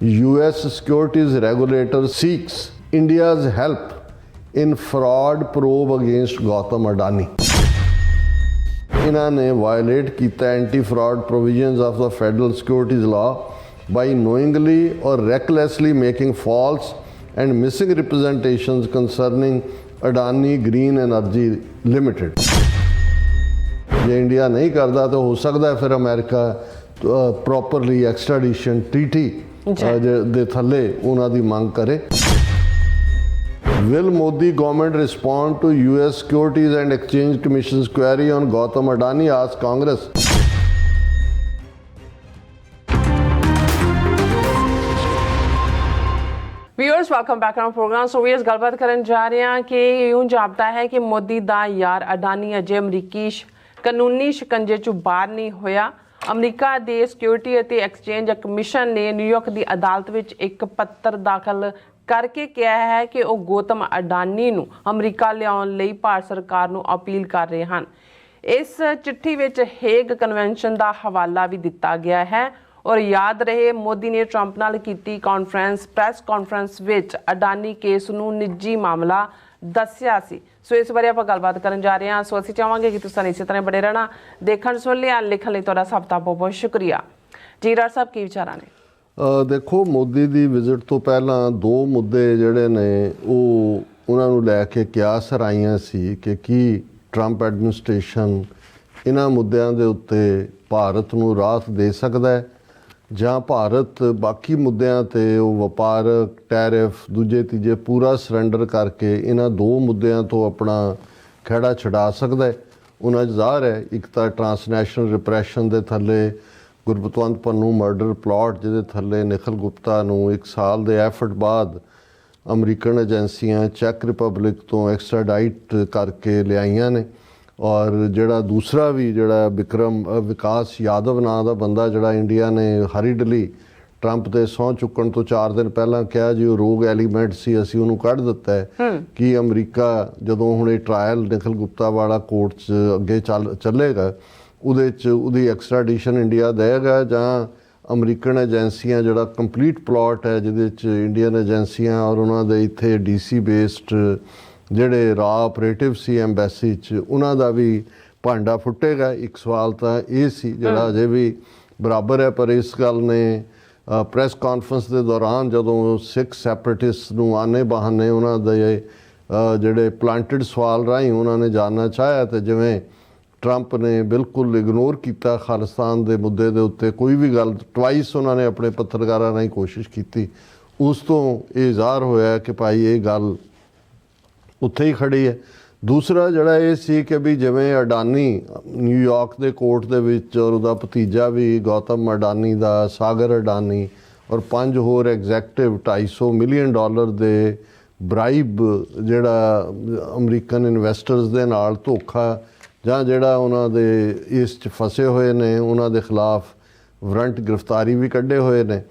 US securities regulator seeks India's help in fraud probe against Gautam Adani. ਇਹਨਾਂ ਨੇ violate ਕੀਤਾ anti fraud provisions of the federal securities law by knowingly or recklessly making false and missing representations concerning Adani Green Energy Limited ਜੇ India ਨਹੀਂ ਕਰਦਾ ਤਾਂ ਹੋ ਸਕਦਾ ਫਿਰ ਅਮਰੀਕਾ ਪ੍ਰੋਪਰਲੀ ਐਕਸਟ੍ਰੈਡੀਸ਼ਨ ਟ੍ਰੀਟੀ ਦੇ ਥੱਲੇ ਉਹਨਾਂ ਦੀ ਮੰਗ ਕਰੇ Will Modi government respond to US Securities and Exchange Commission's query on Gautam Adani? asked Congress. Viewers welcome back on programme so ਵੀ ਇਸ ਗੱਲਬਾਤ ਕਰਨ ਜਾ ਰਹੇ ਹਾਂ ਕਿ ਇਉਂ ਜਾਪਦਾ ਹੈ ਕਿ ਮੋਦੀ ਦਾ ਯਾਰ ਅਡਾਨੀ ਅਜੇ ਅਮਰੀਕੀ ਸ਼- ਕਾਨੂੰਨੀ ਸ਼ਿਕੰਜੇ ਚੋਂ ਬਾਹਰ ਨਹੀਂ ਹੋਇਆ ਅਮਰੀਕਾ ਦੇ ਸਿਕਿਉਰਿਟੀ ਅਤੇ ਐਕਸਚੇਂਜ ਕਮਿਸ਼ਨ ਨੇ ਨਿਊਯਾਰਕ ਦੀ ਅਦਾਲਤ ਵਿੱਚ ਇੱਕ ਪੱਤਰ ਦਾਖਲ ਕਰਕੇ ਕਿਹਾ ਹੈ ਕਿ ਉਹ ਗੌਤਮ ਅਡਾਨੀ ਨੂੰ ਅਮਰੀਕਾ ਲਿਆਉਣ ਲਈ ਭਾਰਤ ਸਰਕਾਰ ਨੂੰ ਅਪੀਲ ਕਰ ਰਹੇ ਹਨ। ਇਸ ਚਿੱਠੀ ਵਿੱਚ ਹੇਗ ਕਨਵੈਨਸ਼ਨ ਦਾ ਹਵਾਲਾ ਵੀ ਦਿੱਤਾ ਗਿਆ ਹੈ ਔਰ ਯਾਦ ਰਹੇ, ਮੋਦੀ ਨੇ ਟਰੰਪ ਨਾਲ ਕੀਤੀ ਕਾਨਫਰੰਸ, ਪ੍ਰੈਸ ਕਾਨਫਰੰਸ ਵਿੱਚ ਅਡਾਨੀ ਕੇਸ ਨੂੰ ਨਿੱਜੀ ਮਾਮਲਾ ਦੱਸਿਆ ਸੀ। ਸੋ ਇਸ ਬਾਰੇ ਆਪਾਂ ਗੱਲਬਾਤ ਕਰਨ ਜਾ ਰਹੇ ਹਾਂ। ਸੋ ਅਸੀਂ ਚਾਹਾਂਗੇ ਕਿ ਤੁਸੀਂ ਇਸੇ ਤਰ੍ਹਾਂ ਬੜੇ ਰਹਿਣਾ, ਦੇਖਣ, ਸੁਣ ਲਿਆ, ਲਿਖਣ ਲਈ ਤੁਹਾਡਾ ਸਭ ਦਾ ਬਹੁਤ ਬਹੁਤ ਸ਼ੁਕਰੀਆ। ਜੀ, ਰਾਜ ਸਾਹਿਬ, ਕੀ ਵਿਚਾਰਾਂ ਨੇ? ਦੇਖੋ, ਮੋਦੀ ਦੀ ਵਿਜ਼ਿਟ ਤੋਂ ਪਹਿਲਾਂ ਦੋ ਮੁੱਦੇ ਜਿਹੜੇ ਨੇ, ਉਹ ਉਹਨਾਂ ਨੂੰ ਲੈ ਕੇ ਕਿਆਸ ਰਾਈਆਂ ਸੀ ਕਿ ਕੀ ਟਰੰਪ ਐਡਮਿਨਿਸਟ੍ਰੇਸ਼ਨ ਇਹਨਾਂ ਮੁੱਦਿਆਂ ਦੇ ਉੱਤੇ ਭਾਰਤ ਨੂੰ ਰਾਹਤ ਦੇ ਸਕਦਾ ਹੈ। ਜਾਂ ਭਾਰਤ ਬਾਕੀ ਮੁੱਦਿਆਂ ਤੇ ਉਹ ਵਪਾਰਕ ਟੈਰਿਫ, ਦੂਜੇ ਤੀਜੇ ਪੂਰਾ ਸਰੈਂਡਰ ਕਰਕੇ ਇਹਨਾਂ ਦੋ ਮੁੱਦਿਆਂ ਤੋਂ ਆਪਣਾ ਖਹਿੜਾ ਛਡਾ ਸਕਦਾ ਹੈ। ਉਹਨਾਂ 'ਚ ਜ਼ਾਹਰ ਹੈ, ਇੱਕ ਤਾਂ ਟਰਾਂਸਨੈਸ਼ਨਲ ਰਿਪਰੈਸ਼ਨ ਦੇ ਥੱਲੇ ਗੁਰਬਤਵੰਤ ਪੰਨੂ ਮਰਡਰ ਪਲਾਟ ਜਿਹਦੇ ਥੱਲੇ ਨਿਖਲ ਗੁਪਤਾ ਨੂੰ 1 ਸਾਲ ਦੇ ਐਫਰਟ ਬਾਅਦ ਅਮਰੀਕਨ ਏਜੰਸੀਆਂ ਚੈਕ ਰਿਪਬਲਿਕ ਤੋਂ ਐਕਸਟ੍ਰਾਡਾਈਟ ਕਰਕੇ ਲਿਆਈਆਂ ਨੇ। ਔਰ ਜਿਹੜਾ ਦੂਸਰਾ ਵੀ ਜਿਹੜਾ ਵਿਕਰਮ ਵਿਕਾਸ ਯਾਦਵ ਨਾਂ ਦਾ ਬੰਦਾ ਜਿਹੜਾ ਇੰਡੀਆ ਨੇ ਹਰੀਡਲੀ ਟਰੰਪ ਦੇ ਸਹੁੰ ਚੁੱਕਣ ਤੋਂ 4 ਦਿਨ ਪਹਿਲਾਂ ਕਿਹਾ ਜੀ ਉਹ ਰੋਗ ਐਲੀਮੈਂਟ ਸੀ ਅਸੀਂ ਉਹਨੂੰ ਕੱਢ ਦਿੱਤਾ ਹੈ। ਕਿ ਅਮਰੀਕਾ ਜਦੋਂ ਹੁਣ ਇਹ ਟ੍ਰਾਇਲ ਨਿਖਲ ਗੁਪਤਾ ਵਾਲਾ ਕੋਰਟ 'ਚ ਅੱਗੇ ਚੱਲ ਚੱਲੇਗਾ ਉਹਦੇ 'ਚ ਉਹਦੀ ਐਕਸਟ੍ਰਾਡੀਸ਼ਨ ਇੰਡੀਆ ਦੇਗਾ ਜਾਂ ਅਮਰੀਕਨ ਏਜੰਸੀਆਂ ਜਿਹੜਾ ਕੰਪਲੀਟ ਪਲਾਟ ਹੈ ਜਿਹਦੇ 'ਚ ਇੰਡੀਅਨ ਏਜੰਸੀਆਂ ਔਰ ਉਹਨਾਂ ਦੇ ਇੱਥੇ ਡੀਸੀ ਬੇਸਡ ਜਿਹੜੇ ਰਾ ਆਪਰੇਟਿਵ ਸੀ ਐਮਬੈਸੀ 'ਚ ਉਹਨਾਂ ਦਾ ਵੀ ਭਾਂਡਾ ਫੁੱਟੇਗਾ। ਇੱਕ ਸਵਾਲ ਤਾਂ ਇਹ ਸੀ ਜਿਹੜਾ ਅਜੇ ਵੀ ਬਰਾਬਰ ਹੈ ਪਰ ਇਸ ਗੱਲ ਨੇ ਪ੍ਰੈਸ ਕਾਨਫਰੰਸ ਦੇ ਦੌਰਾਨ ਜਦੋਂ ਸਿੱਖ ਸੈਪਰੇਟਿਸਟ ਨੂੰ ਆਨੇ ਬਹਾਨੇ ਉਹਨਾਂ ਦੇ ਜਿਹੜੇ ਪਲਾਂਟਡ ਸਵਾਲ ਰਾਹੀਂ ਉਹਨਾਂ ਨੇ ਜਾਨਣਾ ਚਾਹਿਆ ਤੇ ਜਿਵੇਂ ਟਰੰਪ ਨੇ ਬਿਲਕੁਲ ਇਗਨੋਰ ਕੀਤਾ ਖਾਲਿਸਤਾਨ ਦੇ ਮੁੱਦੇ ਦੇ ਉੱਤੇ ਕੋਈ ਵੀ ਗੱਲ ਟਵਾਈਸ ਉਹਨਾਂ ਨੇ ਆਪਣੇ ਪੱਤਰਕਾਰਾਂ ਰਾਹੀਂ ਕੋਸ਼ਿਸ਼ ਕੀਤੀ। ਉਸ ਤੋਂ ਇਹ ਜ਼ਾਹਰ ਹੋਇਆ ਕਿ ਭਾਈ ਇਹ ਗੱਲ ਉੱਥੇ ਹੀ ਖੜੀ ਹੈ। ਦੂਸਰਾ ਜਿਹੜਾ ਇਹ ਸੀ ਕਿ ਵੀ ਜਿਵੇਂ ਅਡਾਨੀ ਨਿਊਯਾਰਕ ਦੇ ਕੋਰਟ ਦੇ ਵਿੱਚ ਔਰ ਉਹਦਾ ਭਤੀਜਾ ਵੀ ਗੌਤਮ ਅਡਾਨੀ ਦਾ, ਸਾਗਰ ਅਡਾਨੀ ਔਰ ਪੰਜ ਹੋਰ ਐਗਜ਼ੈਕਟਿਵ 250 ਮਿਲੀਅਨ ਡਾਲਰ ਦੇ ਬ੍ਰਾਈਬ ਜਿਹੜਾ ਅਮਰੀਕਨ ਇਨਵੈਸਟਰਸ ਦੇ ਨਾਲ ਧੋਖਾ ਜਾਂ ਜਿਹੜਾ ਉਹਨਾਂ ਦੇ ਇਸ 'ਚ ਫਸੇ ਹੋਏ ਨੇ, ਉਹਨਾਂ ਦੇ ਖਿਲਾਫ ਵਾਰੰਟ ਗ੍ਰਿਫਤਾਰੀ ਵੀ ਕੱਢੇ ਹੋਏ ਨੇ।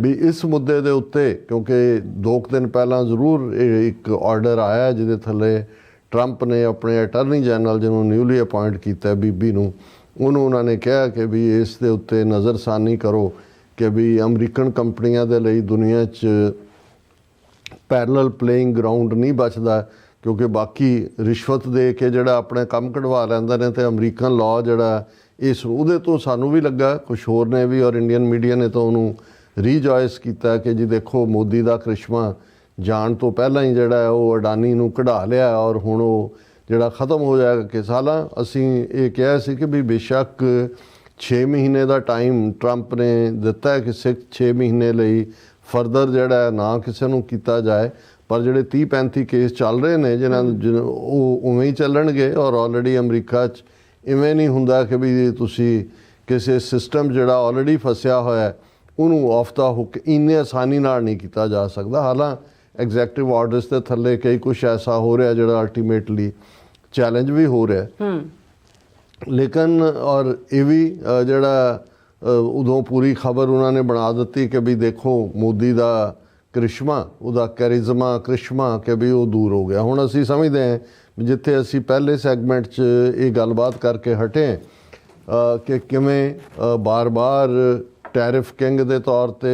ਵੀ ਇਸ ਮੁੱਦੇ ਦੇ ਉੱਤੇ ਕਿਉਂਕਿ ਦੋ ਕੁ ਦਿਨ ਪਹਿਲਾਂ ਜ਼ਰੂਰ ਇੱਕ ਆਰਡਰ ਆਇਆ ਜਿਹਦੇ ਥੱਲੇ ਟਰੰਪ ਨੇ ਆਪਣੇ ਅਟਾਰਨੀ ਜਨਰਲ ਜਿਹਨੂੰ ਨਿਊਲੀ ਅਪਾਇੰਟ ਕੀਤਾ ਬੀਬੀ ਨੂੰ ਉਹਨੂੰ ਉਹਨਾਂ ਨੇ ਕਿਹਾ ਕਿ ਵੀ ਇਸ ਦੇ ਉੱਤੇ ਨਜ਼ਰਸਾਨੀ ਕਰੋ ਕਿ ਵੀ ਅਮਰੀਕਨ ਕੰਪਨੀਆਂ ਦੇ ਲਈ ਦੁਨੀਆ 'ਚ ਪੈਰਲਲ ਪਲੇਇੰਗ ਗਰਾਊਂਡ ਨਹੀਂ ਬਚਦਾ ਕਿਉਂਕਿ ਬਾਕੀ ਰਿਸ਼ਵਤ ਦੇ ਕੇ ਜਿਹੜਾ ਆਪਣੇ ਕੰਮ ਕਢਵਾ ਲੈਂਦੇ ਨੇ ਤੇ ਅਮਰੀਕਨ ਲਾਅ ਜਿਹੜਾ ਇਸ ਉਹਦੇ ਤੋਂ ਸਾਨੂੰ ਵੀ ਲੱਗਾ ਕੁਝ ਹੋਰ ਨੇ ਵੀ, ਔਰ ਇੰਡੀਅਨ ਮੀਡੀਆ ਨੇ ਤਾਂ ਉਹਨੂੰ ਰੀਜੋਇਸ ਕੀਤਾ ਕਿ ਜੀ ਦੇਖੋ ਮੋਦੀ ਦਾ ਕ੍ਰਿਸ਼ਮਾ ਜਾਣ ਤੋਂ ਪਹਿਲਾਂ ਹੀ ਜਿਹੜਾ ਹੈ, ਉਹ ਅਡਾਨੀ ਨੂੰ ਕਢਾ ਲਿਆ ਔਰ ਹੁਣ ਉਹ ਜਿਹੜਾ ਖਤਮ ਹੋ ਜਾਏਗਾ ਕਿ ਸਾਲਾਂ, ਅਸੀਂ ਇਹ ਕਿਹਾ ਸੀ ਕਿ ਵੀ ਬੇਸ਼ੱਕ 6 ਮਹੀਨੇ ਦਾ ਟਾਈਮ ਟਰੰਪ ਨੇ ਦਿੱਤਾ ਹੈ ਕਿ 6 ਮਹੀਨੇ ਲਈ ਫਰਦਰ ਜਿਹੜਾ ਨਾ ਕਿਸੇ ਨੂੰ ਕੀਤਾ ਜਾਏ। ਪਰ ਜਿਹੜੇ 30 35 ਕੇਸ ਚੱਲ ਰਹੇ ਨੇ, ਜਿਨ੍ਹਾਂ ਨੂੰ ਉਹ ਉਵੇਂ ਹੀ ਚੱਲਣਗੇ, ਔਰ ਆਲਰੇਡੀ ਅਮਰੀਕਾ 'ਚ ਇਵੇਂ ਨਹੀਂ ਹੁੰਦਾ ਕਿ ਵੀ ਤੁਸੀਂ ਕਿਸੇ ਸਿਸਟਮ ਜਿਹੜਾ ਆਲਰੇਡੀ ਫਸਿਆ ਹੋਇਆ ਉਹਨੂੰ ਆਫ ਦਾ ਹੁੱਕ ਇੰਨੇ ਆਸਾਨੀ ਨਾਲ ਨਹੀਂ ਕੀਤਾ ਜਾ ਸਕਦਾ। ਹਾਲਾਂ ਐਗਜ਼ੈਕਟਿਵ ਆਰਡਰਸ ਦੇ ਥੱਲੇ ਕਈ ਕੁਝ ਐਸਾ ਹੋ ਰਿਹਾ ਜਿਹੜਾ ਅਲਟੀਮੇਟਲੀ ਚੈਲੰਜ ਵੀ ਹੋ ਰਿਹਾ ਹੂੰ। ਲੇਕਿਨ ਔਰ ਇਹ ਵੀ ਜਿਹੜਾ ਉਦੋਂ ਪੂਰੀ ਖਬਰ ਉਹਨਾਂ ਨੇ ਬਣਾ ਦਿੱਤੀ ਕਿ ਵੀ ਦੇਖੋ ਮੋਦੀ ਦਾ ਕ੍ਰਿਸ਼ਮਾ ਉਹਦਾ ਕੈਰਿਜ਼ਮਾ ਕ੍ਰਿਸ਼ਮਾ ਕਿ ਵੀ ਉਹ ਦੂਰ ਹੋ ਗਿਆ। ਹੁਣ ਅਸੀਂ ਸਮਝਦੇ ਹਾਂ ਜਿੱਥੇ ਅਸੀਂ ਪਹਿਲੇ ਸੈਗਮੈਂਟ 'ਚ ਇਹ ਗੱਲਬਾਤ ਕਰਕੇ ਹਟੇ ਕਿ ਕਿਵੇਂ ਬਾਰ-ਬਾਰ ਟੈਰਿਫ ਕਿੰਗ ਦੇ ਤੌਰ ਤੇ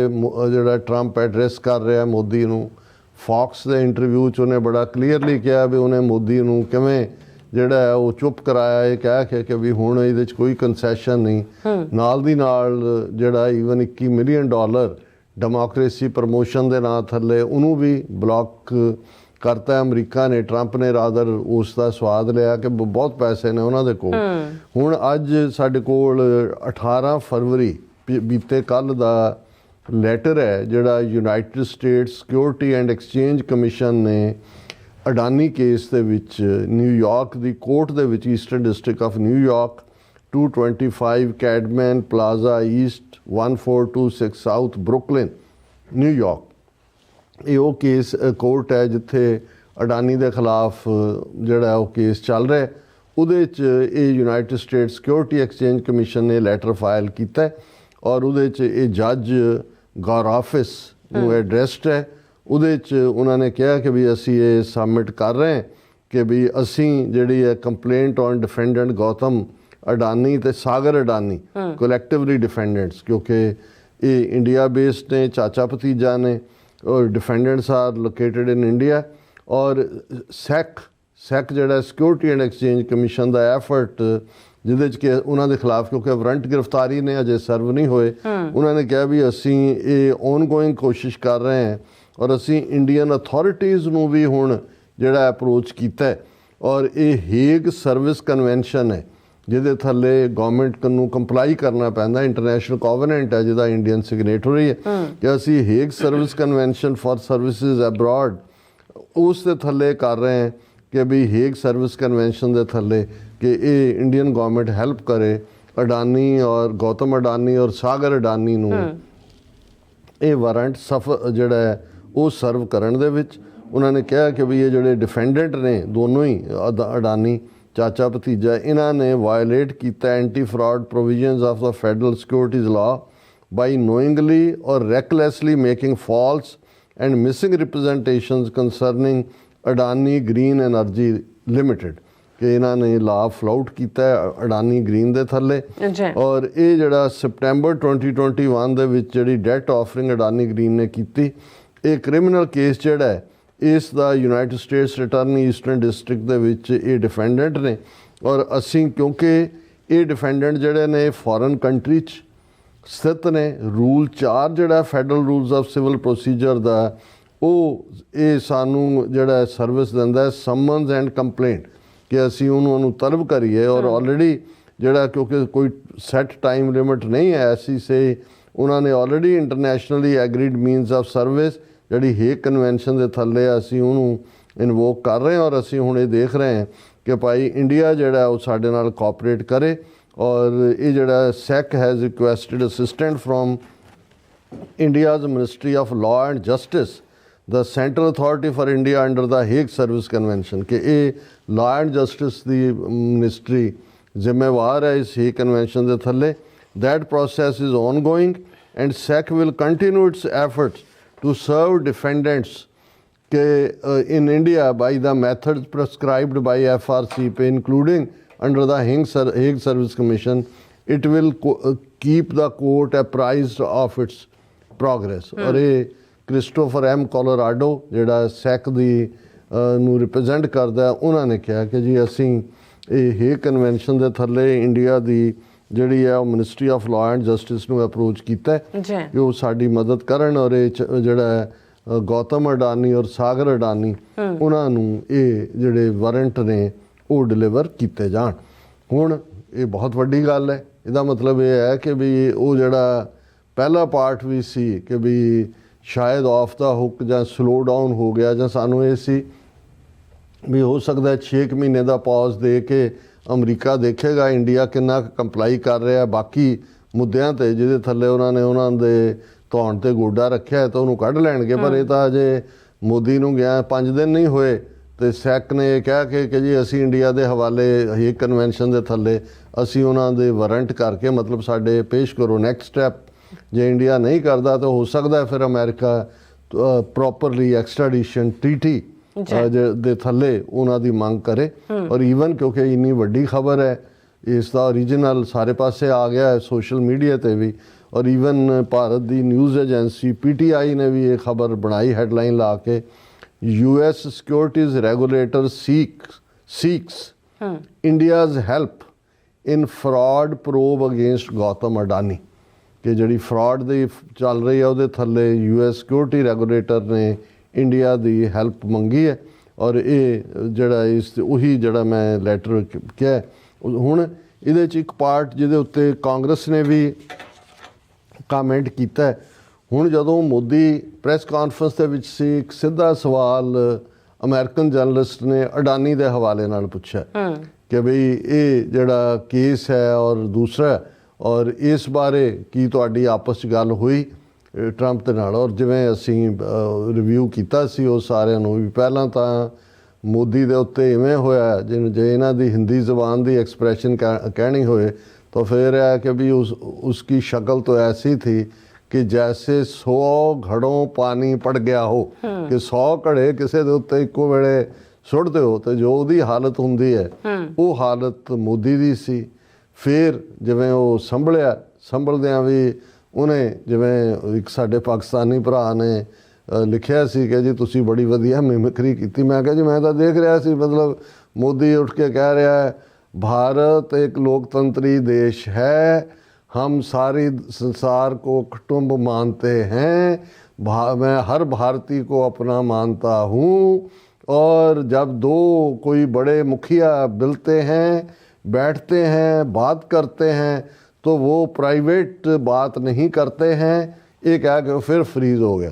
ਜਿਹੜਾ ਟਰੰਪ ਐਡਰੈਸ ਕਰ ਰਿਹਾ ਮੋਦੀ ਨੂੰ ਫੌਕਸ ਦੇ ਇੰਟਰਵਿਊ 'ਚ ਉਹਨੇ ਬੜਾ ਕਲੀਅਰਲੀ ਕਿਹਾ ਵੀ ਉਹਨੇ ਮੋਦੀ ਨੂੰ ਕਿਵੇਂ ਜਿਹੜਾ ਹੈ ਉਹ ਚੁੱਪ ਕਰਾਇਆ ਇਹ ਕਹਿ ਕੇ ਕਿ ਵੀ ਹੁਣ ਇਹਦੇ 'ਚ ਕੋਈ ਕਨਸੈਸ਼ਨ ਨਹੀਂ। ਨਾਲ ਦੀ ਨਾਲ ਜਿਹੜਾ even 21 million dollar democracy promotion ਦੇ ਨਾਂ ਥੱਲੇ ਉਹਨੂੰ ਵੀ ਬਲੌਕ ਕਰਤਾ ਅਮਰੀਕਾ ਨੇ ਟਰੰਪ ਨੇ ਰਾਦਰ ਉਸ ਦਾ ਸਵਾਦ ਲਿਆ ਕਿ ਬਹੁਤ ਪੈਸੇ ਨੇ ਉਹਨਾਂ ਦੇ ਕੋਲ। ਹੁਣ ਅੱਜ ਸਾਡੇ ਕੋਲ 18 ਫਰਵਰੀ ਬੀਤੇ ਕੱਲ ਦਾ ਲੈਟਰ ਹੈ ਜਿਹੜਾ United States Security and Exchange Commission ਨੇ ਅਡਾਨੀ ਕੇਸ ਦੇ ਵਿੱਚ ਨਿਊਯਾਰਕ ਦੀ ਕੋਰਟ ਦੇ ਵਿੱਚ Eastern District of New York 225 Cadman Plaza East 1426 south Brooklyn New York ਇਹ ਉਹ ਕੇਸ ਕੋਰਟ ਹੈ ਜਿੱਥੇ ਅਡਾਨੀ ਦੇ ਖਿਲਾਫ ਜਿਹੜਾ ਉਹ ਕੇਸ ਚੱਲ ਰਿਹਾ ਉਹਦੇ ਚ ਇਹ United State Security Exchange Commission ਨੇ ਲੈਟਰ ਫਾਈਲ ਕੀਤਾ ਔਰ ਉਹਦੇ ਚ ਇਹ ਜੱਜ ਗੌਰਾਫਿਸ ਨੂੰ ਐਡਰੈਸਡ ਹੈ। ਉਹਦੇ ਚ ਉਹਨਾਂ ਨੇ ਕਿਹਾ ਕਿ ਵੀ ਅਸੀਂ ਇਹ ਸਬਮਿਟ ਕਰ ਰਹੇ ਹਾਂ ਕਿ ਵੀ ਅਸੀਂ ਜਿਹੜੀ ਹੈ complaint on defendant Gautam Adani ਤੇ ਸਾਗਰ ਅਡਾਨੀ ਕਲੈਕਟਿਵਲੀ ਡਿਫੈਂਡੈਂਟਸ ਕਿਉਂਕਿ ਇਹ ਇੰਡੀਆ ਬੇਸਡ ਨੇ ਚਾਚਾ ਭਤੀਜਾ ਨੇ। Defendants are located in India ਔਰ ਸੈਕ ਸੈਕ ਜਿਹੜਾ ਸਿਕਿਉਰਿਟੀ ਐਂਡ ਐਕਸਚੇਂਜ ਕਮਿਸ਼ਨ ਦਾ ਐਫਰਟ ਜਿਹਦੇ ਚ ਕਿ ਉਹਨਾਂ ਦੇ ਖਿਲਾਫ ਕਿਉਂਕਿ ਵਾਰੰਟ ਗ੍ਰਿਫਤਾਰੀ ਨੇ ਅਜੇ ਸਰਵ ਨਹੀਂ ਹੋਏ ਉਹਨਾਂ ਨੇ ਕਿਹਾ ਵੀ ਅਸੀਂ ਇਹ ਔਨਗੋਇੰਗ ਕੋਸ਼ਿਸ਼ ਕਰ ਰਹੇ ਹਾਂ ਔਰ ਅਸੀਂ ਇੰਡੀਅਨ ਅਥਾਰਟੀਜ਼ ਨੂੰ ਵੀ ਹੁਣ ਜਿਹੜਾ ਅਪਰੋਚ ਕੀਤਾ ਹੈ ਔਰ ਇਹ ਹੇਗ ਸਰਵਿਸ ਕਨਵੈਨਸ਼ਨ ਹੈ। ਜਿਹਦੇ ਥੱਲੇ ਗਵਰਨਮੈਂਟ ਨੂੰ ਕੰਪਲਾਈ ਕਰਨਾ ਪੈਂਦਾ ਇੰਟਰਨੈਸ਼ਨਲ ਕੋਵੈਨੈਂਟ ਹੈ ਜਿਹਦਾ ਇੰਡੀਅਨ ਸਿਗਨੇਟਰੀ ਹੈ ਕਿ ਅਸੀਂ Hague Service Convention for services abroad ਉਸ ਦੇ ਥੱਲੇ ਕਰ ਰਹੇ ਹਾਂ ਕਿ ਵੀ ਹੇਗ ਸਰਵਿਸ ਕਨਵੈਨਸ਼ਨ ਦੇ ਥੱਲੇ ਕਿ ਇਹ ਇੰਡੀਅਨ ਗਵਰਨਮੈਂਟ ਹੈਲਪ ਕਰੇ ਅਡਾਨੀ ਔਰ ਗੌਤਮ ਅਡਾਨੀ ਔਰ ਸਾਗਰ ਅਡਾਨੀ ਨੂੰ ਇਹ ਵਾਰੰਟ ਸਫ ਜਿਹੜਾ ਹੈ ਉਹ ਸਰਵ ਕਰਨ ਦੇ ਵਿੱਚ। ਉਹਨਾਂ ਨੇ ਕਿਹਾ ਕਿ ਵੀ ਇਹ ਜਿਹੜੇ ਡਿਫੈਂਡੈਂਟ ਨੇ ਦੋਨੋਂ ਹੀ ਅਡਾਨੀ ਚਾਚਾ ਭਤੀਜਾ ਇਹਨਾਂ ਨੇ ਵਾਇਲੇਟ ਕੀਤਾ anti fraud provisions of the federal securities law by knowingly or recklessly making false and missing representations concerning Adani Green Energy Limited ਕਿ ਇਹਨਾਂ ਨੇ ਲਾ ਫਲਾਊਟ ਕੀਤਾ ਅਡਾਨੀ ਗ੍ਰੀਨ ਦੇ ਥੱਲੇ। ਔਰ ਇਹ ਜਿਹੜਾ ਸਪਟੈਂਬਰ 2021 ਦੇ ਵਿੱਚ ਜਿਹੜੀ ਡੈਟ ਆਫਰਿੰਗ ਅਡਾਨੀ ਗ੍ਰੀਨ ਨੇ ਕੀਤੀ ਇਹ ਕ੍ਰਿਮੀਨਲ ਕੇਸ ਜਿਹੜਾ ਹੈ ਇਸ ਦਾ United States attorney Eastern District ਦੇ ਵਿੱਚ ਇਹ ਡਿਫੈਂਡੈਂਟ ਨੇ। ਔਰ ਅਸੀਂ ਕਿਉਂਕਿ ਇਹ ਡਿਫੈਂਡੈਂਟ ਜਿਹੜੇ ਨੇ ਫੋਰਨ ਕੰਟਰੀ 'ਚ ਸਥਿਤ ਨੇ ਰੂਲ 4 ਜਿਹੜਾ Federal Rules of Civil Procedure ਦਾ ਉਹ ਇਹ ਸਾਨੂੰ ਜਿਹੜਾ ਸਰਵਿਸ ਦਿੰਦਾ ਹੈ ਸਮਨਸ ਐਂਡ ਕੰਪਲੇਂਟ ਕਿ ਅਸੀਂ ਉਹਨੂੰ ਉਹਨੂੰ ਤਲਬ ਕਰੀਏ। ਔਰ ਆਲਰੇਡੀ ਜਿਹੜਾ ਕਿਉਂਕਿ ਕੋਈ ਸੈਟ ਟਾਈਮ ਲਿਮਿਟ ਨਹੀਂ ਹੈ ਐਸੀ ਸੇ ਉਹਨਾਂ ਨੇ already internationally agreed means of service ਜਿਹੜੀ ਹੇ ਕਨਵੈਨਸ਼ਨ ਦੇ ਥੱਲੇ ਅਸੀਂ ਉਹਨੂੰ ਇਨਵੋਕ ਕਰ ਰਹੇ ਹਾਂ ਔਰ ਅਸੀਂ ਹੁਣ ਇਹ ਦੇਖ ਰਹੇ ਹਾਂ ਕਿ ਭਾਈ ਇੰਡੀਆ ਜਿਹੜਾ ਉਹ ਸਾਡੇ ਨਾਲ ਕੋਆਪਰੇਟ ਕਰੇ ਔਰ ਇਹ ਜਿਹੜਾ SEC has requested assistance from India's Ministry of Law and Justice the Central Authority for India under the Hague Service Convention ਕਿ ਇਹ ਲਾਅ ਐਂਡ ਜਸਟਿਸ ਦੀ ਮਿਨਿਸਟਰੀ ਜ਼ਿੰਮੇਵਾਰ ਹੈ ਇਸ ਹੇਗ ਕਨਵੈਨਸ਼ਨ ਦੇ ਥੱਲੇ that process is ongoing and SEC will continue its efforts to serve defendants ਕਿ uh, in India by the methods prescribed by FRCP including under the Hague Ser- Hague Service Commission it will uh, keep the court apprised of its progress ਔਰ ਇਹ Christopher M Colorado ਜਿਹੜਾ ਸੈਕ ਦੀ ਨੂੰ represent ਕਰਦਾ ਹੈ, ਉਹਨਾਂ ਨੇ ਕਿਹਾ ਕਿ ਜੀ ਅਸੀਂ ਇਹ ਹੇਗ ਕਨਵੈਨਸ਼ਨ ਦੇ ਥੱਲੇ ਇੰਡੀਆ ਦੀ ਜਿਹੜੀ ਹੈ ਉਹ Ministry of Law and Justice ਨੂੰ ਅਪਰੋਚ ਕੀਤਾ ਜੀ। ਕਿ ਉਹ ਸਾਡੀ ਮਦਦ ਕਰਨ ਔਰ ਇਹ ਜਿਹੜਾ ਗੌਤਮ ਅਡਾਨੀ ਔਰ ਸਾਗਰ ਅਡਾਨੀ ਉਹਨਾਂ ਨੂੰ ਇਹ ਜਿਹੜੇ ਵਾਰੰਟ ਨੇ ਉਹ ਡਿਲੀਵਰ ਕੀਤੇ ਜਾਣ। ਹੁਣ ਇਹ ਬਹੁਤ ਵੱਡੀ ਗੱਲ ਹੈ। ਇਹਦਾ ਮਤਲਬ ਇਹ ਹੈ ਕਿ ਵੀ ਉਹ ਜਿਹੜਾ ਪਹਿਲਾ ਪਾਰਟ ਵੀ ਸੀ ਕਿ ਵੀ ਸ਼ਾਇਦ ਆਫ ਦਾ ਹੁੱਕ ਜਾਂ ਸਲੋ ਡਾਊਨ ਹੋ ਗਿਆ ਜਾਂ ਸਾਨੂੰ ਇਹ ਸੀ ਵੀ ਹੋ ਸਕਦਾ ਹੈ 6 ਮਹੀਨੇ ਦਾ ਪੌਜ਼ ਦੇ ਕੇ ਅਮਰੀਕਾ ਦੇਖੇਗਾ ਇੰਡੀਆ ਕਿੰਨਾ ਕੰਪਲਾਈ ਕਰ ਰਿਹਾ ਬਾਕੀ ਮੁੱਦਿਆਂ ਤੇ ਜਿਹਦੇ ਥੱਲੇ ਉਹਨਾਂ ਨੇ ਉਹਨਾਂ ਦੇ ਧੌਣ ਤੇ ਗੋਡਾ ਰੱਖਿਆ ਹੈ ਤਾਂ ਉਹਨੂੰ ਕੱਢ ਲੈਣਗੇ। ਪਰ ਇਹ ਤਾਂ ਅਜੇ ਮੋਦੀ ਨੂੰ ਗਿਆ 5 ਦਿਨ ਨਹੀਂ ਹੋਏ ਤੇ ਸੈਕ ਨੇ ਇਹ ਕਿਹਾ ਕਿ ਕਿ ਜੀ ਅਸੀਂ ਇੰਡੀਆ ਦੇ ਹਵਾਲੇ ਹੇਗ ਕਨਵੈਨਸ਼ਨ ਦੇ ਥੱਲੇ ਅਸੀਂ ਉਹਨਾਂ ਦੇ ਵਾਰੰਟ ਕਰਕੇ ਮਤਲਬ ਸਾਡੇ ਪੇਸ਼ ਕਰੋ ਨੈਕਸਟ ਸਟੈਪ ਜੇ ਇੰਡੀਆ ਨਹੀਂ ਕਰਦਾ ਤਾਂ ਹੋ ਸਕਦਾ ਫਿਰ ਅਮਰੀਕਾ ਪ੍ਰੋਪਰਲੀ ਐਕਸਟ੍ਰੈਡੀਸ਼ਨ ਟ੍ਰੀਟੀ ਦੇ ਥੱਲੇ ਉਹਨਾਂ ਦੀ ਮੰਗ ਕਰੇ। ਔਰ ਈਵਨ ਕਿਉਂਕਿ ਇੰਨੀ ਵੱਡੀ ਖਬਰ ਹੈ ਇਸ ਦਾ origignal ਸਾਰੇ ਪਾਸੇ ਆ ਗਿਆ ਹੈ ਸੋਸ਼ਲ ਮੀਡੀਆ ਤੇ ਵੀ। ਔਰ ਈਵਨ ਭਾਰਤ ਦੀ ਨਿਊਜ਼ ਏਜੰਸੀ ਪੀਟੀਆਈ ਨੇ ਵੀ ਇਹ ਖਬਰ ਬਣਾਈ ਹੈਡਲਾਈਨ ਲਾ ਕੇ। US securities regulator seek seeks India's help in fraud probe against Gautam Adani ਕਿ ਜਿਹੜੀ ਫਰਾਡ ਦੀ ਚੱਲ ਰਹੀ ਹੈ ਉਹਦੇ ਥੱਲੇ ਯੂਐਸ ਸਿਕਿਉਰਿਟੀ ਰੈਗੂਲੇਟਰ ਨੇ ਇੰਡੀਆ ਦੀ ਹੈਲਪ ਮੰਗੀ ਹੈ ਔਰ ਇਹ ਜਿਹੜਾ ਇਸ ਉਹੀ ਜਿਹੜਾ ਮੈਂ ਲੈਟਰ ਕਿਹਾ ਹੁਣ ਇਹਦੇ ਚ ਇੱਕ ਪਾਰਟ ਜਿਹਦੇ ਉੱਤੇ ਕਾਂਗਰਸ ਨੇ ਵੀ ਕਮੈਂਟ ਕੀਤਾ। ਹੁਣ ਜਦੋਂ ਮੋਦੀ ਪ੍ਰੈਸ ਕਾਨਫਰੰਸ ਦੇ ਵਿੱਚ ਸੀ ਇੱਕ ਸਿੱਧਾ ਸਵਾਲ ਅਮਰੀਕਨ ਜਰਨਲਿਸਟ ਨੇ ਅਡਾਨੀ ਦੇ ਹਵਾਲੇ ਨਾਲ ਪੁੱਛਿਆ ਕਿ ਭਈ ਇਹ ਜਿਹੜਾ ਕੇਸ ਹੈ ਔਰ ਦੂਸਰਾ ਔਰ ਇਸ ਬਾਰੇ ਕੀ ਤੁਹਾਡੀ ਆਪਸ ਚ ਗੱਲ ਹੋਈ ਟਰੰਪ ਦੇ ਨਾਲ। ਔਰ ਜਿਵੇਂ ਅਸੀਂ ਰਿਵਿਊ ਕੀਤਾ ਸੀ ਉਹ ਸਾਰਿਆਂ ਨੂੰ ਵੀ ਪਹਿਲਾਂ ਤਾਂ ਮੋਦੀ ਦੇ ਉੱਤੇ ਇਵੇਂ ਹੋਇਆ ਜਿਵੇਂ ਜੇ ਇਹਨਾਂ ਦੀ ਹਿੰਦੀ ਜ਼ੁਬਾਨ ਦੀ ਐਕਸਪ੍ਰੈਸ਼ਨ ਕਹਿਣੀ ਹੋਏ ਤਾਂ ਫਿਰ ਆ ਕਿ ਵੀ ਉਸ ਉਸकी ਸ਼ਕਲ ਤਾਂ ਐਸੀ ਥੀ ਕਿ ਜੈਸੇ 100 ਘੜੋਂ ਪਾਣੀ ਪੜ ਗਿਆ ਹੋ ਕਿ 100 ਘੜੇ ਕਿਸੇ ਦੇ ਉੱਤੇ ਇੱਕੋ ਵੇਲੇ ਸੁੱਟਦੇ ਹੋ ਤੇ ਜੋ ਉਹਦੀ ਹਾਲਤ ਹੁੰਦੀ ਹੈ। ਉਹ ਹਾਲਤ ਮੋਦੀ ਦੀ ਸੀ। ਫਿਰ ਜਿਵੇਂ ਉਹ ਸੰਭਲਿਆ ਸੰਭਲਦਿਆਂ ਵੀ ਉਹਨੇ ਜਿਵੇਂ ਇੱਕ ਸਾਡੇ ਪਾਕਿਸਤਾਨੀ ਭਰਾ ਨੇ ਅ, ਲਿਖਿਆ ਸੀ ਕਿ ਜੀ ਤੁਸੀਂ ਬੜੀ ਵਧੀਆ ਮਿਮਿਕਰੀ ਕੀਤੀ ਮੈਂ ਕਿਹਾ ਜੀ ਮੈਂ ਤਾਂ ਦੇਖ ਰਿਹਾ ਸੀ ਮਤਲਬ ਮੋਦੀ ਉੱਠ ਕੇ ਕਹਿ ਰਿਹਾ ਹੈ भारत एक लोकतंत्री देश है हम सारी संसार को कुटुंब मानते हैं भा- मैं हर भारतीय को अपना मानता हूँ और जब दो कोई बड़े मुखिया मिलते हैं बैठते हैं बात करते हैं तो वो प्राइवेट बात नहीं करते हैं ਇਹ ਕਹਿ ਕੇ ਫਿਰ ਫਰੀਜ਼ ਹੋ ਗਿਆ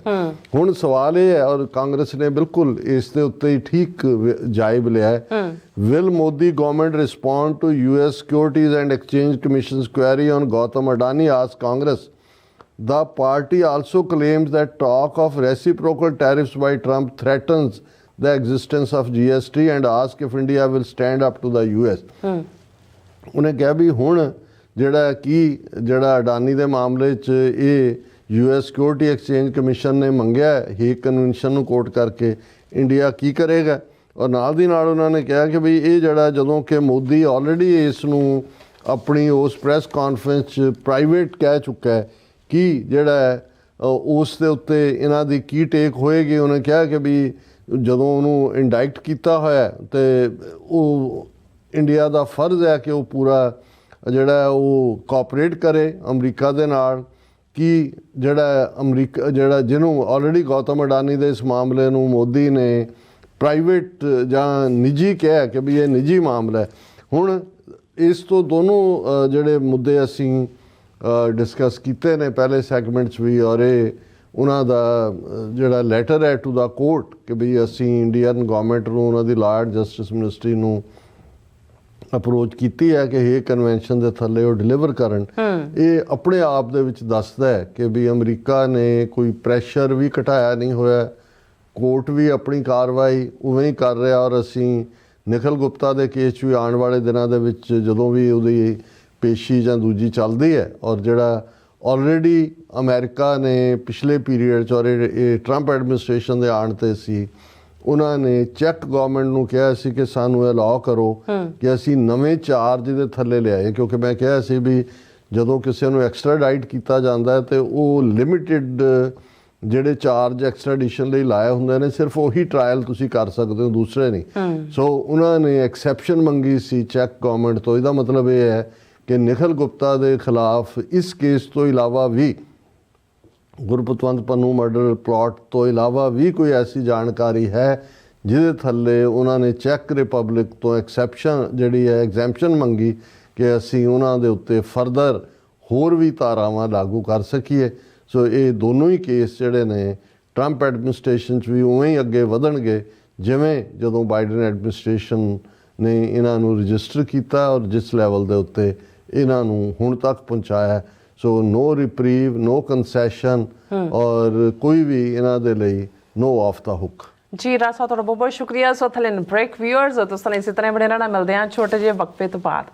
ਹੁਣ ਸਵਾਲ ਇਹ ਹੈ ਔਰ ਕਾਂਗਰਸ ਨੇ ਬਿਲਕੁਲ ਇਸ ਦੇ ਉੱਤੇ ਹੀ ਠੀਕ ਵ- ਜਾਇਬ ਲਿਆ ਹੈ will Modi government respond to US securities and exchange commissions query on Gautam Adani as Congress The party also claims that talk of reciprocal tariffs by Trump threatens the existence of GST and asks if India will stand up to the US. ਉਹਨੇ ਕਿਹਾ ਵੀ ਹੁਣ ਜਿਹੜਾ ਕੀ ਜਿਹੜਾ ਅਡਾਨੀ ਦੇ ਮਾਮਲੇ 'ਚ ਇਹ US security Exchange commission ਨੇ ਮੰਗਿਆ ਹੀ ਕਨਵੈਨਸ਼ਨ ਨੂੰ ਕੋਟ ਕਰਕੇ ਇੰਡੀਆ ਕੀ ਕਰੇਗਾ? ਔਰ ਨਾਲ ਦੀ ਨਾਲ ਉਹਨਾਂ ਨੇ ਕਿਹਾ ਕਿ ਵੀ ਇਹ ਜਿਹੜਾ ਜਦੋਂ ਕਿ ਮੋਦੀ ਆਲਰੇਡੀ ਇਸ ਨੂੰ ਆਪਣੀ ਉਸ ਪ੍ਰੈਸ ਕਾਨਫਰੰਸ 'ਚ ਪ੍ਰਾਈਵੇਟ ਕਹਿ ਚੁੱਕਾ ਹੈ ਕਿ ਜਿਹੜਾ ਉਸ ਦੇ ਉੱਤੇ ਇਹਨਾਂ ਦੀ ਕੀ ਟੇਕ ਹੋਏਗੀ? ਉਹਨੇ ਕਿਹਾ ਕਿ ਵੀ ਜਦੋਂ ਉਹਨੂੰ ਇੰਡਾਇਕਟ ਕੀਤਾ ਹੋਇਆ ਹੈ, ਤੇ ਉਹ ਇੰਡੀਆ ਦਾ ਫਰਜ਼ ਹੈ ਕਿ ਉਹ ਪੂਰਾ ਜਿਹੜਾ ਉਹ ਕੋਆਪਰੇਟ ਕਰੇ ਅਮਰੀਕਾ ਦੇ ਨਾਲ ਕਿ ਜਿਹੜਾ ਅਮਰੀਕਾ, ਜਿਹੜਾ ਜਿਹਨੂੰ ਆਲਰੇਡੀ ਗੌਤਮ ਅਡਾਨੀ ਦੇ ਇਸ ਮਾਮਲੇ ਨੂੰ ਮੋਦੀ ਨੇ ਪ੍ਰਾਈਵੇਟ ਜਾਂ ਨਿੱਜੀ ਕਿਹਾ ਕਿ ਵੀ ਇਹ ਨਿੱਜੀ ਮਾਮਲਾ ਹੈ। ਹੁਣ ਇਸ ਤੋਂ ਦੋਨੋਂ ਜਿਹੜੇ ਮੁੱਦੇ ਅਸੀਂ ਡਿਸਕਸ ਕੀਤੇ ਨੇ, ਪਹਿਲੇ ਸੈਗਮੈਂਟ 'ਚ ਵੀ ਔਰ ਇਹ ਉਹਨਾਂ ਦਾ ਜਿਹੜਾ ਲੈਟਰ ਹੈ ਟੂ ਦਾ ਕੋਰਟ ਕਿ ਵੀ ਅਸੀਂ ਇੰਡੀਅਨ ਗਵਰਨਮੈਂਟ ਨੂੰ, ਉਹਨਾਂ ਦੀ ਲਾਰਡ ਜਸਟਿਸ ਮਿਨਿਸਟਰੀ ਨੂੰ ਅਪਰੋਚ ਕੀਤੀ ਹੈ ਕਿ ਇਹ ਕਨਵੈਨਸ਼ਨ ਦੇ ਥੱਲੇ ਉਹ ਡਿਲੀਵਰ ਕਰਨ। ਇਹ ਆਪਣੇ ਆਪ ਦੇ ਵਿੱਚ ਦੱਸਦਾ ਹੈ ਕਿ ਵੀ ਅਮਰੀਕਾ ਨੇ ਕੋਈ ਪ੍ਰੈਸ਼ਰ ਵੀ ਘਟਾਇਆ ਨਹੀਂ ਹੋਇਆ। ਕੋਰਟ ਵੀ ਆਪਣੀ ਕਾਰਵਾਈ ਉਵੇਂ ਹੀ ਕਰ ਰਿਹਾ ਔਰ ਅਸੀਂ ਨਿਖਲ ਗੁਪਤਾ ਦੇ ਕੇਸ ਵੀ ਆਉਣ ਵਾਲੇ ਦਿਨਾਂ ਦੇ ਵਿੱਚ ਜਦੋਂ ਵੀ ਉਹਦੀ ਪੇਸ਼ੀ ਜਾਂ ਦੂਜੀ ਚੱਲਦੀ ਹੈ ਔਰ ਜਿਹੜਾ ਆਲਰੇਡੀ ਅਮਰੀਕਾ ਨੇ ਪਿਛਲੇ ਪੀਰੀਅਡ 'ਚ ਔਰ ਇਹ ਇਹ ਟਰੰਪ ਐਡਮਿਨਿਸਟ੍ਰੇਸ਼ਨ ਦੇ ਆਉਣ ਤੇ ਸੀ ਉਹਨਾਂ ਨੇ ਚੈੱਕ ਗਵਰਨਮੈਂਟ ਨੂੰ ਕਿਹਾ ਸੀ ਕਿ ਸਾਨੂੰ ਅਲਾਉ ਕਰੋ ਕਿ ਅਸੀਂ ਨਵੇਂ ਚਾਰਜ ਦੇ ਥੱਲੇ ਲਿਆਏ ਕਿਉਂਕਿ ਮੈਂ ਕਿਹਾ ਸੀ ਵੀ ਜਦੋਂ ਕਿਸੇ ਨੂੰ ਐਕਸਟ੍ਰਾਡਾਈਟ ਕੀਤਾ ਜਾਂਦਾ ਹੈ ਤੇ ਉਹ ਲਿਮਿਟਿਡ ਜਿਹੜੇ ਚਾਰਜ ਐਕਸਟ੍ਰਾਡੀਸ਼ਨ ਲਈ ਲਾਏ ਹੁੰਦੇ ਨੇ ਸਿਰਫ ਉਹੀ ਟ੍ਰਾਇਲ ਤੁਸੀਂ ਕਰ ਸਕਦੇ ਹੋ ਦੂਸਰੇ ਨਹੀਂ। ਸੋ ਉਹਨਾਂ ਨੇ ਐਕਸੈਪਸ਼ਨ ਮੰਗੀ ਸੀ ਚੈੱਕ ਗਵਰਨਮੈਂਟ ਤੋਂ। ਇਹਦਾ ਮਤਲਬ ਇਹ ਹੈ ਕਿ ਨਿਖਲ ਗੁਪਤਾ ਦੇ ਖਿਲਾਫ ਇਸ ਕੇਸ ਤੋਂ ਇਲਾਵਾ ਵੀ ਗੁਰਪਤਵੰਤ ਪੰਨੂ ਮਰਡਰ ਪਲਾਟ ਤੋਂ ਇਲਾਵਾ ਵੀ ਕੋਈ ਐਸੀ ਜਾਣਕਾਰੀ ਹੈ, ਜਿਹਦੇ ਥੱਲੇ ਉਹਨਾਂ ਨੇ ਚੈੱਕ ਰਿਪਬਲਿਕ ਤੋਂ ਐਕਸੈਪਸ਼ਨ ਜਿਹੜੀ ਹੈ ਐਗਜ਼ੈਂਪਸ਼ਨ ਮੰਗੀ ਕਿ ਅਸੀਂ ਉਹਨਾਂ ਦੇ ਉੱਤੇ ਫਰਦਰ ਹੋਰ ਵੀ ਧਾਰਾਵਾਂ ਲਾਗੂ ਕਰ ਸਕੀਏ। ਸੋ ਇਹ ਦੋਨੋਂ ਹੀ ਕੇਸ ਜਿਹੜੇ ਨੇ ਟਰੰਪ ਐਡਮਿਨਿਸਟ੍ਰੇਸ਼ਨ 'ਚ ਵੀ ਉਵੇਂ ਹੀ ਅੱਗੇ ਵਧਣਗੇ, ਜਿਵੇਂ ਜਦੋਂ ਬਾਈਡਨ ਐਡਮਿਨਿਸਟ੍ਰੇਸ਼ਨ ਨੇ ਇਹਨਾਂ ਨੂੰ ਰਜਿਸਟਰ ਕੀਤਾ ਔਰ ਜਿਸ ਲੈਵਲ ਦੇ ਉੱਤੇ ਇਹਨਾਂ ਨੂੰ ਹੁਣ ਤੱਕ ਪਹੁੰਚਾਇਆ। ਸੋ ਨੋ ਰਿਪਰੀਵ ਨੋ ਕਨਸੈਸ਼ਨ ਔਰ ਕੋਈ ਵੀ ਇਹਨਾਂ ਦੇ ਲਈ ਨੋ ਆਫ ਦਾ ਹੁੱਕ ਜੀ ਰਾਸਾ ਤੁਹਾਡਾ ਬਹੁਤ ਬਹੁਤ ਸ਼ੁਕਰੀਆ। ਸੋ ਥਲੇ ਬ੍ਰੇਕ ਵਿਊਅਰਸ ਤੁਸੀਂ ਇਸੇ ਤਰ੍ਹਾਂ ਬਣੇ ਰਹਿਣਾ। ਮਿਲਦੇ ਹਾਂ ਛੋਟੇ ਜਿਹੇ ਵਕਫੇ ਤੋਂ ਬਾਅਦ।